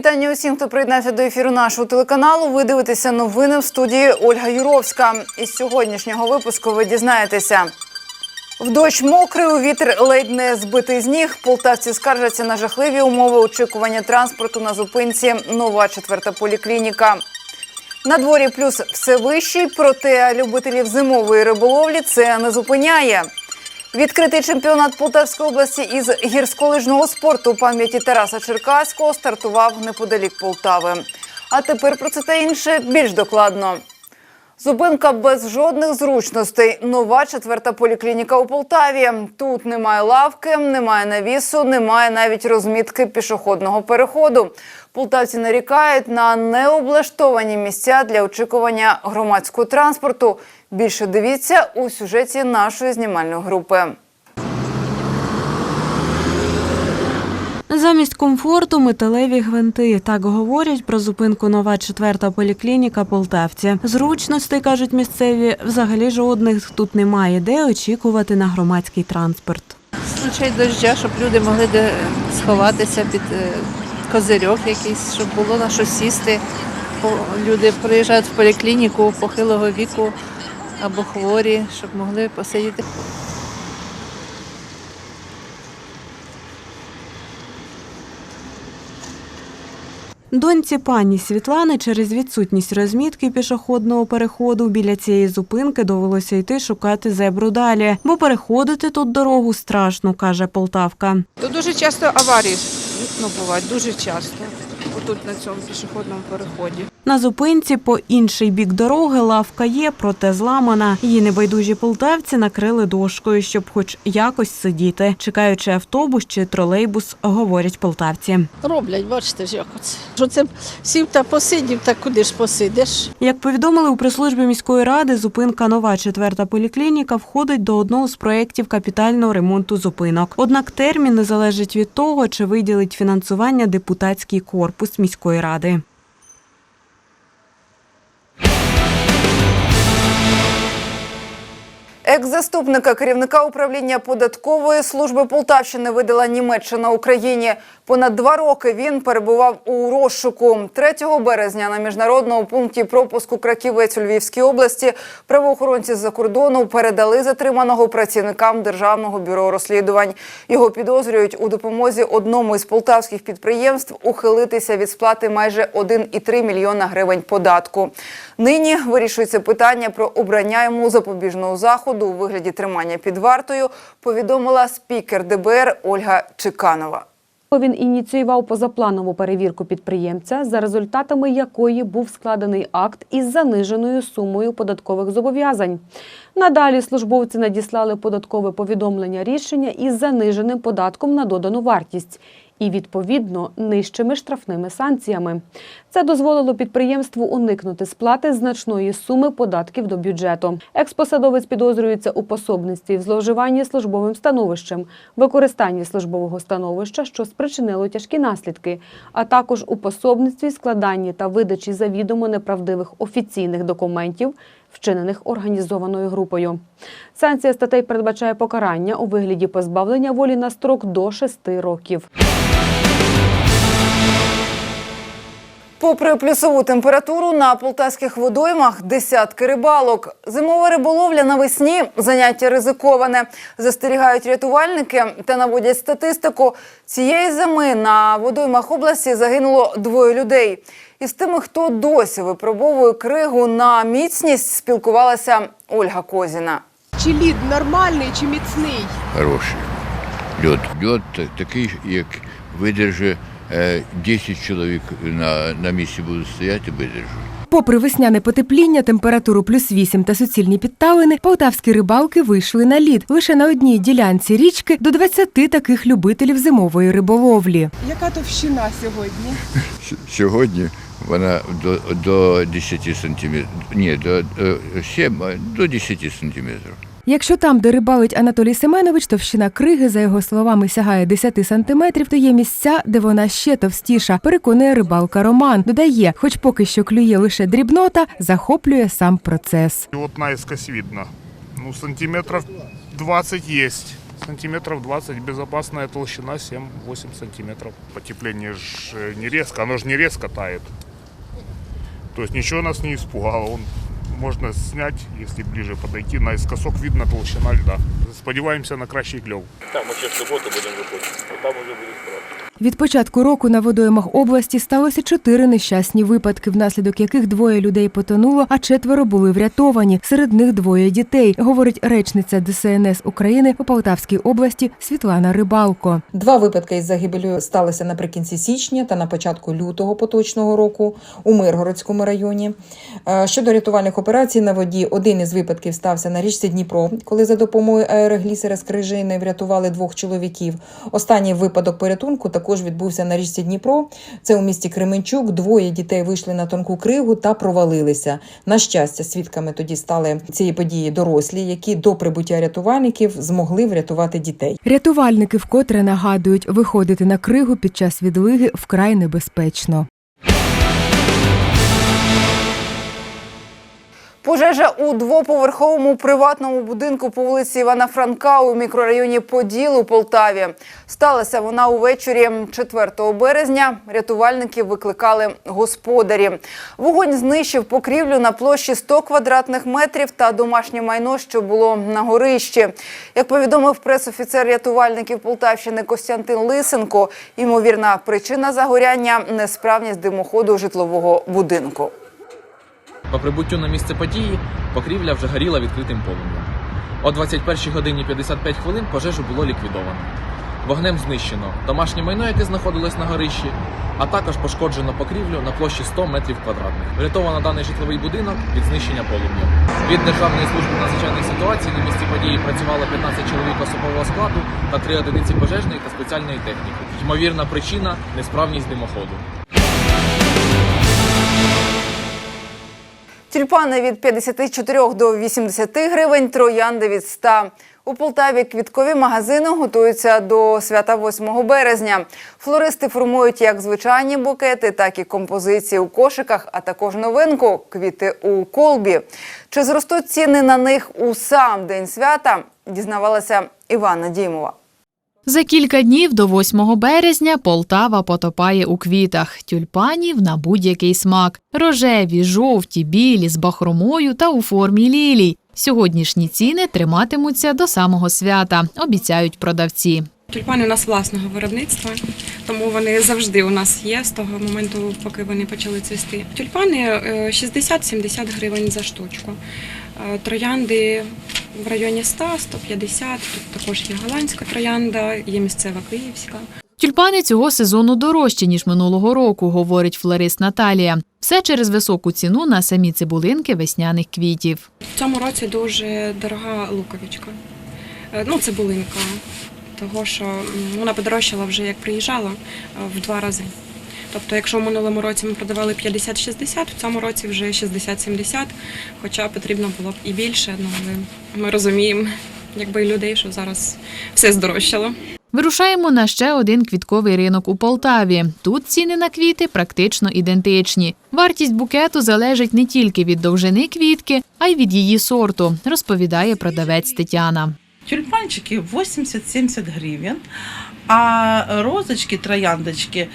вітання усім, хто приєднався до ефіру нашого телеканалу. Ви дивитеся новини в студії Ольга Юровська. Із сьогоднішнього випуску ви дізнаєтеся. В дощ мокрий, у вітер ледь не збитий з ніг. Полтавці скаржаться на жахливі умови очікування транспорту на зупинці. Нова четверта поліклініка. На дворі плюс все вищий, проте любителів зимової риболовлі це не зупиняє. Відкритий чемпіонат Полтавської області із гірськолижного спорту у пам'яті Тараса Черкаського стартував неподалік Полтави. А тепер про це та інше більш докладно. Зупинка без жодних зручностей. Нова четверта поліклініка у Полтаві. Тут немає лавки, немає навісу, немає навіть розмітки пішохідного переходу. Полтавці нарікають на необлаштовані місця для очікування громадського транспорту. Більше дивіться у сюжеті нашої знімальної групи. Замість комфорту металеві гвинти. Так говорять про зупинку нова четверта поліклініка полтавці. Зручностей кажуть місцеві, взагалі жодних тут немає, де очікувати на громадський транспорт. случай дождя, щоб люди могли де сховатися під е, козирьок якийсь, щоб було на що сісти. Люди приїжджають в поліклініку похилого віку або хворі, щоб могли посидіти. Доньці пані Світлани через відсутність розмітки пішохідного переходу біля цієї зупинки довелося йти шукати зебру далі, бо переходити тут дорогу страшно, каже Полтавка. Тут дуже часто аварії ну, бувають, дуже часто. Отут на цьому пішохідному переході. На зупинці по інший бік дороги лавка є, проте зламана. Її небайдужі полтавці накрили дошкою, щоб хоч якось сидіти. Чекаючи автобус чи тролейбус, говорять полтавці. Роблять, бачите ж, як оце. Що це сів та посидів, та куди ж посидиш? Як повідомили у прес-службі міської ради, зупинка нова четверта поліклініка входить до одного з проєктів капітального ремонту зупинок. Однак термін не залежить від того, чи виділить фінансування депутатський корпус міської ради. Екс-заступника керівника управління податкової служби Полтавщини видала Німеччина Україні. Понад два роки він перебував у розшуку. 3 березня на міжнародному пункті пропуску Краківець у Львівській області правоохоронці з-за кордону передали затриманого працівникам Державного бюро розслідувань. Його підозрюють у допомозі одному із полтавських підприємств ухилитися від сплати майже 1,3 мільйона гривень податку. Нині вирішується питання про обрання йому запобіжного заходу у вигляді тримання під вартою. Повідомила спікер ДБР Ольга Чеканова. Він ініціював позапланову перевірку підприємця, за результатами якої був складений акт із заниженою сумою податкових зобов'язань. Надалі службовці надіслали податкове повідомлення рішення із заниженим податком на додану вартість і, відповідно, нижчими штрафними санкціями. Це дозволило підприємству уникнути сплати значної суми податків до бюджету. Експосадовець підозрюється у пособництві в зловживанні службовим становищем, використанні службового становища, що спричинило тяжкі наслідки, а також у пособництві, складанні та видачі завідомо неправдивих офіційних документів, вчинених організованою групою. Санкція статей передбачає покарання у вигляді позбавлення волі на строк до 6 років. Попри плюсову температуру на полтавських водоймах десятки рибалок. Зимова риболовля навесні заняття ризиковане. Застерігають рятувальники та наводять статистику. Цієї зими на водоймах області загинуло двоє людей. Із тими, хто досі випробовує кригу на міцність, спілкувалася Ольга Козіна. Чи лід нормальний, чи міцний? хороший. Льот такий, як видержить 10 чоловік на, на місці будуть стояти, видержать. Попри весняне потепління, температуру плюс 8 та суцільні підтавини, полтавські рибалки вийшли на лід. Лише на одній ділянці річки до 20 таких любителів зимової риболовлі. Яка товщина сьогодні? С- Сьогодні вона до, до 10 сантиметрів, ні, до, е, 7, до 10 сантиметрів. Якщо там, де рибалить Анатолій Семенович, товщина криги, за його словами, сягає 10 сантиметрів, то є місця, де вона ще товстіша, переконує рибалка Роман. Додає, хоч поки що клює лише дрібнота, захоплює сам процес. И вот наискось видно. Ну, сантиметров 20 есть. сантиметров 20, безопасная толщина 7-8 сантиметров. Потепление ж э, не резко, оно же не резко тает. То есть ничего нас не испугало. Он можно снять, если ближе подойти. Наискосок видно толщина льда. Сподіваємося на кращий кльов. Там ми ще в суботу будемо виходити, там уже буде справа. Від початку року на водоймах області сталося чотири нещасні випадки, внаслідок яких двоє людей потонуло, а четверо були врятовані. Серед них двоє дітей, говорить речниця ДСНС України у Полтавській області Світлана Рибалко. Два випадки із загибелю сталися наприкінці січня та на початку лютого поточного року у Миргородському районі. Е, Щодо рятувальних операцій на воді, один із випадків стався на річці Дніпро, коли за допомогою аероглісера з крижини врятували двох чоловіків. Останній випадок порятунку також відбувся на річці Дніпро. Це у місті Кременчук. Двоє дітей вийшли на тонку кригу та провалилися. На щастя, свідками тоді стали цієї події дорослі, які до прибуття рятувальників змогли врятувати дітей. Рятувальники вкотре нагадують, виходити на кригу під час відлиги вкрай небезпечно. Пожежа у двоповерховому приватному будинку по вулиці Івана Франка у мікрорайоні Поділ у Полтаві. Сталася вона увечері 4 березня. Рятувальники викликали господарі. Вогонь знищив покрівлю на площі 100 квадратних метрів та домашнє майно, що було на горищі. Як повідомив пресофіцер рятувальників Полтавщини Костянтин Лисенко, ймовірна причина загоряння несправність димоходу житлового будинку. По прибуттю на місце події покрівля вже горіла відкритим полум'ям. О 21 годині 55 хвилин пожежу було ліквідовано. Вогнем знищено домашнє майно, яке знаходилось на горищі, а також пошкоджено покрівлю на площі 100 метрів квадратних. Врятовано даний житловий будинок від знищення полум'я. Від Державної служби надзвичайних ситуацій на місці події працювало 15 чоловік особового складу та 3 одиниці пожежної та спеціальної техніки. Ймовірна причина несправність димоходу. Тюльпани від 54 до 80 гривень, троянди від 100. У Полтаві квіткові магазини готуються до свята 8 березня. Флористи формують як звичайні букети, так і композиції у кошиках, а також новинку квіти у колбі. Чи зростуть ціни на них у сам день свята? Дізнавалася Івана Дімова. За кілька днів до 8 березня Полтава потопає у квітах тюльпанів на будь-який смак: рожеві, жовті, білі з бахромою та у формі лілій. Сьогоднішні ціни триматимуться до самого свята, обіцяють продавці. Тюльпани у нас власного виробництва, тому вони завжди у нас є з того моменту, поки вони почали цвісти. Тюльпани е, 60-70 гривень за штучку. Е, Троянди в районі 100-150, тут також є голландська троянда, є місцева київська. Тюльпани цього сезону дорожчі, ніж минулого року, говорить флорист Наталія. Все через високу ціну на самі цибулинки весняних квітів. В цьому році дуже дорога луковичка. Е, Ну, цибулинка, того що вона подорожчала вже як приїжджала е, в два рази. Тобто, якщо в минулому році ми продавали 50-60, в цьому році вже 60-70, хоча потрібно було б і більше, ну, але ми розуміємо, якби людей, що зараз все здорожчало. Вирушаємо на ще один квітковий ринок у Полтаві. Тут ціни на квіти практично ідентичні. Вартість букету залежить не тільки від довжини квітки, а й від її сорту, розповідає продавець Тетяна. Тюльпанчики 80-70 гривень, а розочки, трояндочки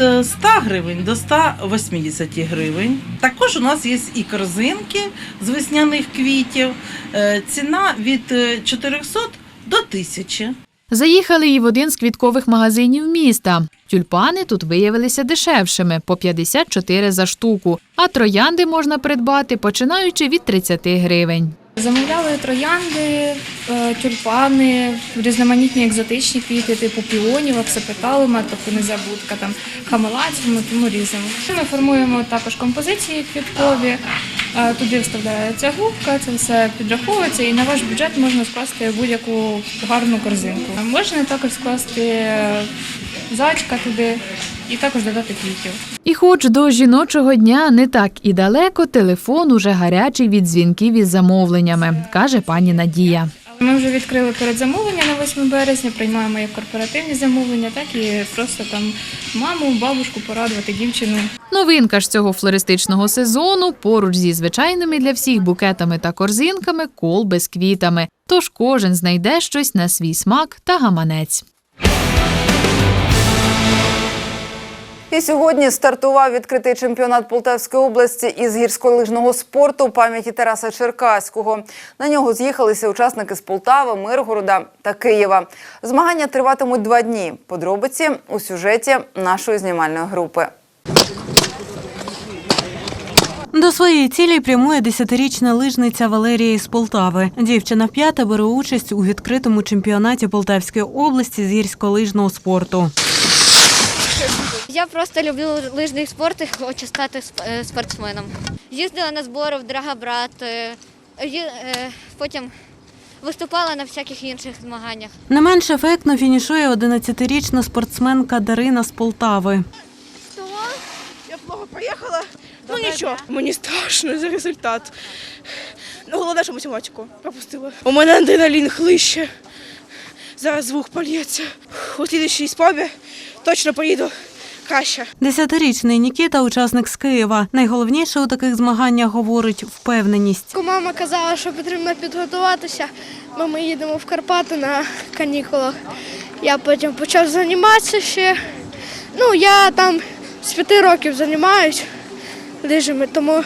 е, 100 гривень до 180 гривень. Також у нас є і корзинки з весняних квітів. Е, Ціна від е, 400 до 1000. Заїхали і в один з квіткових магазинів міста. Тюльпани тут виявилися дешевшими по 54 за штуку, а троянди можна придбати починаючи від 30 гривень. Замовляли троянди, е, тюльпани, різноманітні екзотичні квіти, типу піонів, аксапеталума, тобто незабудка, там хамелацію, тому різному. Ми формуємо також композиції квіткові. е, Туди вставляється губка, це все підраховується, і на ваш бюджет можна скласти будь-яку гарну корзинку. Можна також скласти е, зайчика туди і також додати квітів. І хоч до жіночого дня не так і далеко, телефон уже гарячий від дзвінків із замовленнями, каже пані Надія. Ми вже відкрили передзамовлення на 8 березня, приймаємо як корпоративні замовлення, так і просто там маму, бабушку порадувати дівчину. Новинка ж цього флористичного сезону поруч зі звичайними для всіх букетами та корзинками колби з квітами. Тож кожен знайде щось на свій смак та гаманець. І сьогодні стартував відкритий чемпіонат Полтавської області із гірськолижного спорту пам'яті Тараса Черкаського. На нього з'їхалися учасники з Полтави, Миргорода та Києва. Змагання триватимуть два дні. Подробиці у сюжеті нашої знімальної групи. До своєї цілі прямує десятирічна лижниця Валерія з Полтави. Дівчина вп'ята бере участь у відкритому чемпіонаті Полтавської області з гірськолижного спорту. Я просто люблю лижний спорт і хочу стати е, спортсменом. Їздила на збори в Драгобрат, е, е, потім виступала на всяких інших змаганнях. Не менш ефектно фінішує 11-річна спортсменка Дарина з Полтави. Я плохо поїхала. Ну нічого, мені страшно за результат. Ну, головне, що математику пропустила. У мене адреналін хлище. Зараз звук польється. У слідчій спробі точно поїду краще. Десятирічний Нікіта, учасник з Києва. Найголовніше у таких змаганнях говорить впевненість. Мама казала, що потрібно підготуватися, бо ми їдемо в Карпати на канікулах. Я потім почав займатися ще. Ну, я там з п'яти років займаюся лижами, тому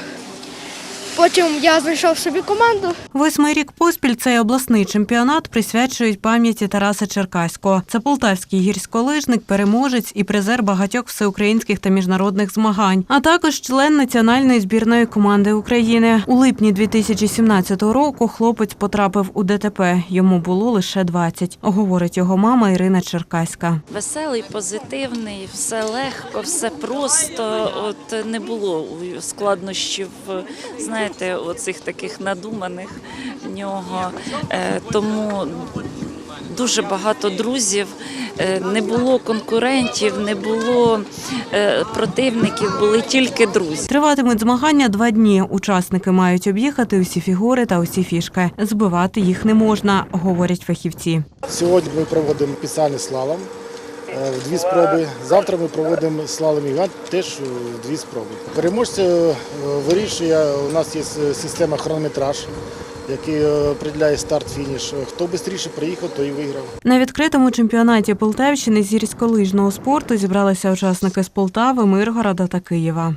потім я знайшов собі команду. Восьмий рік поспіль цей обласний чемпіонат присвячують пам'яті Тараса Черкаського. Це полтавський гірськолижник, переможець і призер багатьох всеукраїнських та міжнародних змагань, а також член національної збірної команди України. У липні 2017 року хлопець потрапив у ДТП. Йому було лише 20, говорить його мама Ірина Черкаська. Веселий, позитивний, все легко, все просто. От не було складнощів, знаєте, оцих таких надуманих в нього. Е, Тому дуже багато друзів, е, не було конкурентів, не було е, противників, були тільки друзі. Триватимуть змагання два дні. Учасники мають об'їхати усі фігури та усі фішки. Збивати їх не можна, говорять фахівці. Сьогодні ми проводимо пісальний слалом в дві спроби. Завтра ми проводимо слалом гігант теж в дві спроби. Переможця е, вирішує, у нас є система хронометраж, який е, определяє старт-фініш. Хто швидше приїхав, той і виграв. На відкритому чемпіонаті Полтавщини з гірськолижного спорту зібралися учасники з Полтави, Миргорода та Києва.